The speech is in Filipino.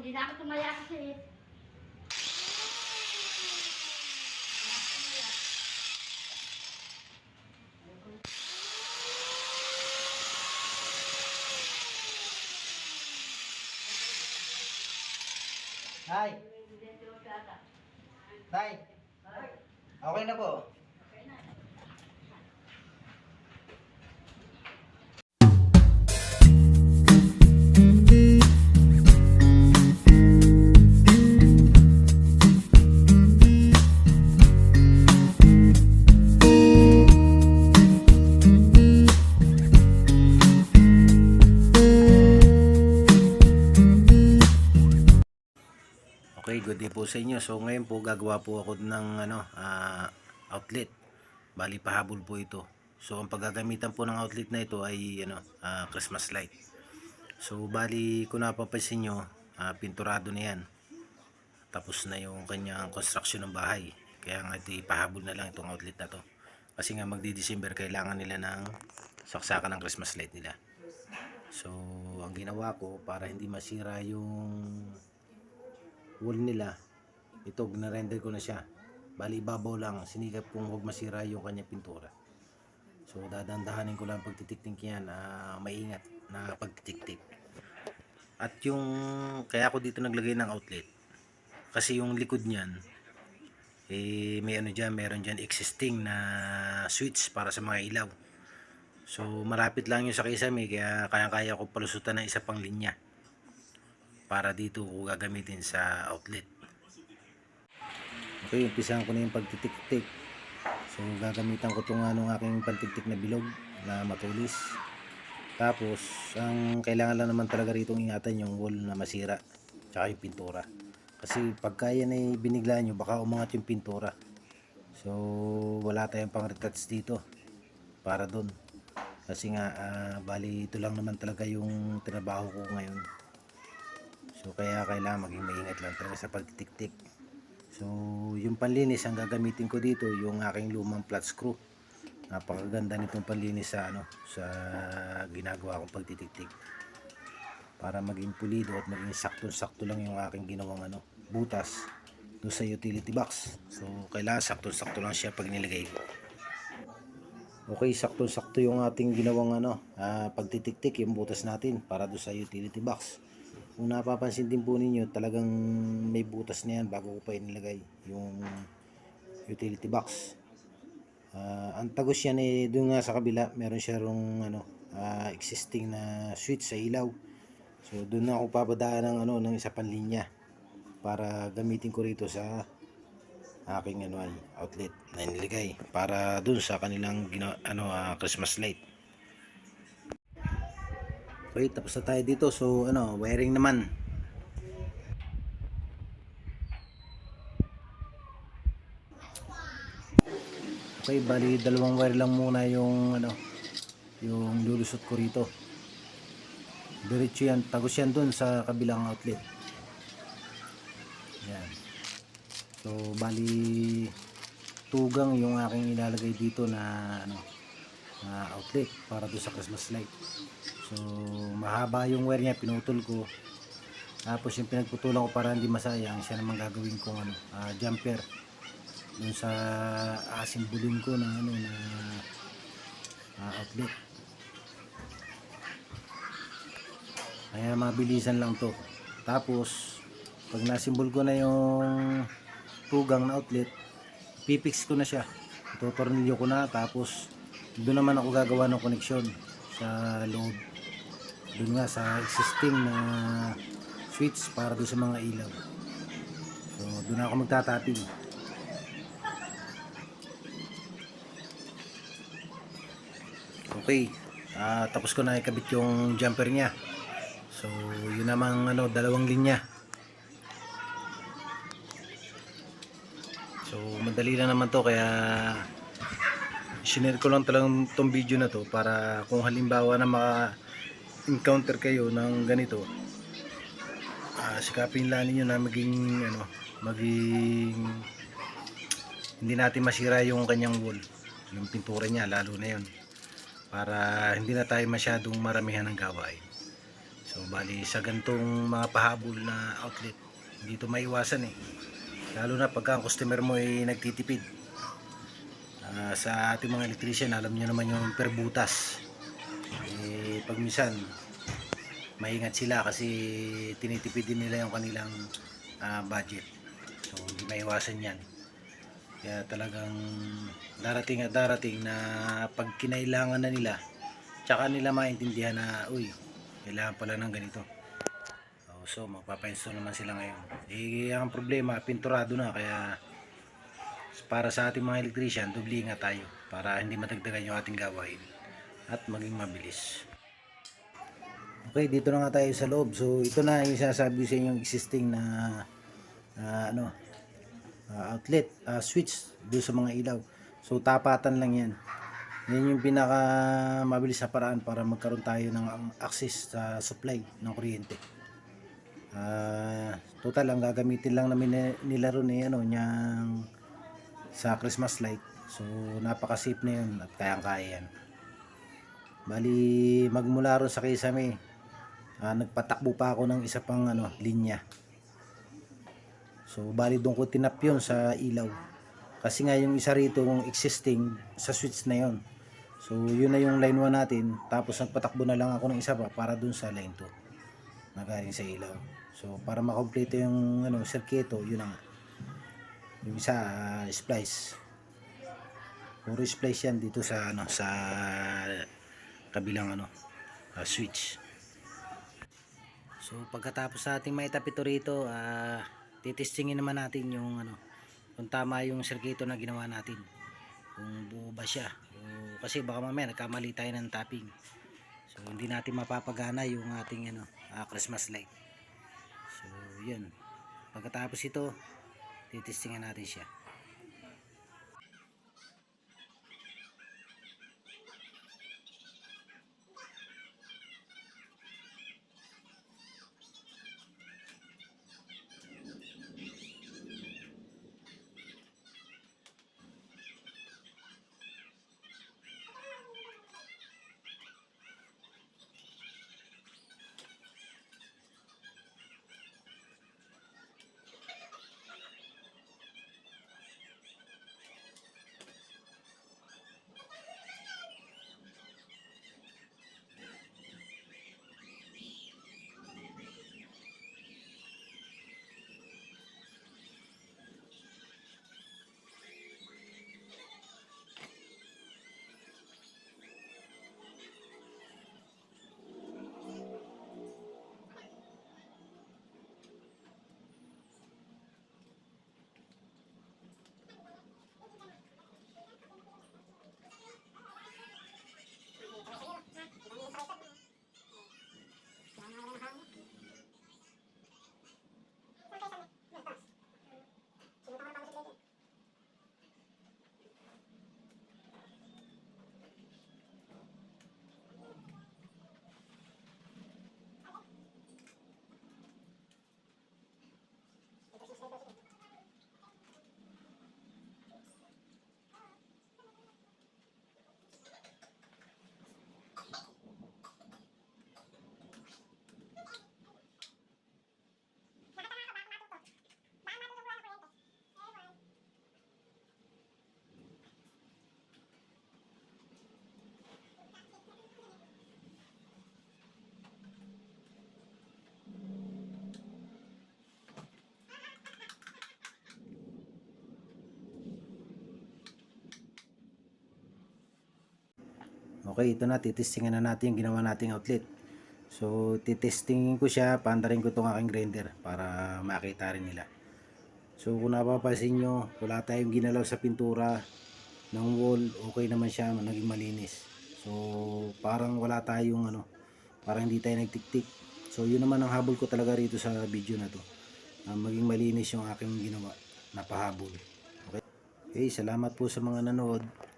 hindi na ako tumaya kasi. Tay, tay. Okay na po. Okay, good day po sa inyo. So ngayon po gagawa po ako ng ano, ah, outlet. Bali pahabol po ito. So ang paggagamitan po ng outlet na ito ay ano, ah, Christmas light. So bali kung napapansin nyo, ah, pinturado na yan. Tapos na yung kanyang construction ng bahay. Kaya nga ito ipahabol na lang itong outlet na to. Kasi nga magdi-December kailangan nila ng saksakan ng Christmas light nila. So ang ginawa ko para hindi masira yung wall nila. Ito ginarender ko na siya. Bali ibabaw lang. Sinikap kong huwag masira yung kanya pintura. So dadandahanin ko lang pagtitiktik yan. Na maingat. Na pagtitiktik at yung kaya ako dito naglagay ng outlet. Kasi yung likod niyan eh may ano dyan meron dyan existing na switch para sa mga ilaw. So malapit lang yung sa kisame kaya kaya kaya ko palusutan ng isa pang linya para dito ko gagamitin sa outlet. Okay, umpisahan ko na yung pagtitik-tik. So, gagamitan ko itong anong aking pantiktik na bilog na matulis. Tapos, ang kailangan lang naman talaga rito ingatan yung wall na masira. Tsaka yung pintura. Kasi pagka yan ay binigla nyo, baka umangat yung pintura. So, wala tayong pang retouch dito. Para doon. Kasi nga, ah, bali ito lang naman talaga yung trabaho ko ngayon. So kaya kailangan maging maingat lang talaga sa pagtitiktik. So yung panlinis ang gagamitin ko dito yung aking lumang flat screw. Napakaganda nitong panlinis sa ano sa ginagawa kong pagtitiktik. Para maging pulido at maging sakto-sakto lang yung aking ginawang ano butas do sa utility box. So kailangan sakto-sakto lang siya pag nilagay ko. Okay, sakto-sakto yung ating ginawang ano, ah, pagtitiktik yung butas natin para do sa utility box. Kung napapansin din po ninyo, talagang may butas na yan bago ko pa inilagay yung utility box. Ah, ang tagos yan eh, doon nga sa kabila, meron siya rong ano, ah, existing na switch sa ilaw. So doon na ako papadaan ng ano ng isa pang linya para gamitin ko rito sa aking ano outlet na inilagay para doon sa kanilang ano ah, Christmas light. Okay, tapos na tayo dito. So, ano, wiring naman. Okay, bali dalawang wire lang muna yung ano, yung lulusot ko rito. Diretso yan, tagos yan dun sa kabilang outlet. Yan. So, bali tugang yung aking ilalagay dito na ano, na outlet para doon sa Christmas light. So, mahaba yung wire niya, pinutol ko. Tapos yung pinagputulan ko para hindi masayang, siya naman gagawin kong ano, ah, jumper. Dun sa asimbulin ko na ano na ah, outlet. Kaya mabilisan lang to. Tapos, pag nasimbol ko na yung tugang na outlet, pipix ko na siya. Tutornilyo ko na, tapos doon naman ako gagawa ng koneksyon sa loob. Doon nga sa existing na switch para doon sa mga ilaw. So doon ako magtatapping. Okay. Ah, tapos ko na ikabit yung jumper niya. So yun namang ano dalawang linya. So madali lang naman to kaya sinare ko lang talagang tong video na to para kung halimbawa na maka-encounter kayo ng ganito ah sikapin lang ninyo na maging ano maging hindi natin masira yung kanyang wall yung pintura niya lalo na yun para hindi na tayo masyadong maramihan ng gawain So bali sa gantong mga pahabol na outlet, hindi ito maiwasan eh. Lalo na pagka ang customer mo ay nagtitipid. Ah, sa ating mga electrician, alam niyo naman yung per butas. Eh, pag minsan, maingat sila kasi tinitipid din nila yung kanilang ah, budget. So hindi maiwasan yan. Kaya talagang darating at darating na pag kinailangan na nila, tsaka nila maintindihan na, uy, kailangan pala ng ganito. Oh, so, magpapa-install naman sila ngayon. Eh, ang problema, pinturado na, kaya para sa ating mga electrician, dubli nga tayo para hindi matagdagan yung ating gawain at maging mabilis. Okay, dito na nga tayo sa loob. So, ito na yung sinasabi sa inyo existing na ah, ano, ah, outlet, ah, switch doon sa mga ilaw. So, tapatan lang yan. Yan yung pinaka mabilis na paraan para magkaroon tayo ng access sa supply ng kuryente. Ah, total ang gagamitin lang namin ni- nila ron eh, ano, niyang sa Christmas light. So, napaka-safe na yun at kayang-kaya yan. Bali, magmula ron sa kisame, ah, nagpatakbo pa ako ng isa pang ano, linya. So, bali doon ko tinap yun sa ilaw. Kasi nga yung isa rito yung existing sa switch na yon. So, yun na yung line 1 natin. Tapos nagpatakbo na lang ako ng isa pa para dun sa line 2 na galing sa ilaw. So, para makompleto yung ano, circuito, yun na nga. Yung isa, ah, splice. Puro splice yan dito sa ano sa kabilang ano ah, switch. So pagkatapos sa ating maitap ito rito, ah titistingin naman natin yung ano kung tama yung sirkito na ginawa natin. Kung buo ba siya. Kasi baka mamaya nagkamali tayo ng tapping. So hindi natin mapapagana yung ating ano ah, Christmas light. So yun. Pagkatapos ito, titistingan natin siya. Okay, ito na, titestingan na natin yung ginawa nating outlet. So, titestingin ko siya, pandarin ko itong aking grinder para makita rin nila. So, kung napapansin nyo, wala tayong ginalaw sa pintura ng wall, okay naman siya, naging malinis. So, parang wala tayong ano, parang hindi tayo nagtiktik. So, yun naman ang habol ko talaga rito sa video na to. Na maging malinis yung aking ginawa na pahabol. Okay? Okay, salamat po sa mga nanood.